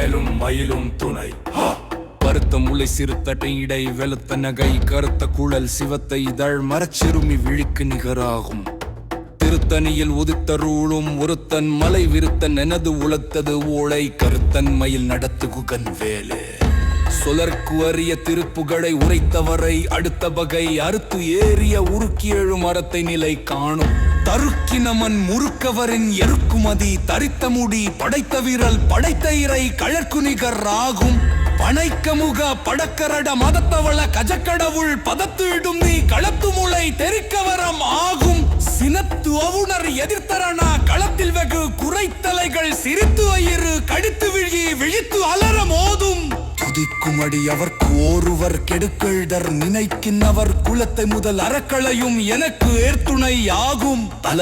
வேலும் மயிலும் துணை. பருத்த முளை சிறுத்தட்டை இடை வெளுத்த நகை கருத்த குழல் சிவத்த இதழ் மரச்சிறுமி விழிக்கு நிகராகும். திருத்தணியில் உதித்தருளும் ஒருத்தன் மலை விருத்தன் எனது உளத்தது ஓளை கருத்தன் மயில் நடத்து குகன் வேலே. சொலர்க்கு அரிய திருப்புகளை உரைத்தவரை அடுத்த வகை அறுத்து ஏறிய உருக்கி எழும் அறத்தை நிலை காணும். தருக்கினமன் முறுக்கவரின் எருக்குமதி தரித்த முடி படைத்த வீரல் படைத்த இறை கழற்குணிகர் ஆகும் பனைக்கமுக படக்கரட மதத்தவள கஜக்கடவுள் பதத்து இடும் நீ களத்து முளை தெரிக்கவரம் ஆகும். சினத்து அவுணர் எதிர்த்தரணா களத்தில் வெகு குறைத்தலைகள் சிரித்து அயிறு கடித்து விழி விழித்து அலரமோ மோதும் அவர்க்கு ஓருவர் கெடுக்கெழுதர். நினைக்கின்றவர் குலத்தை முதல் அறக்களையும் எனக்கு ஏற்துணை ஆகும் தல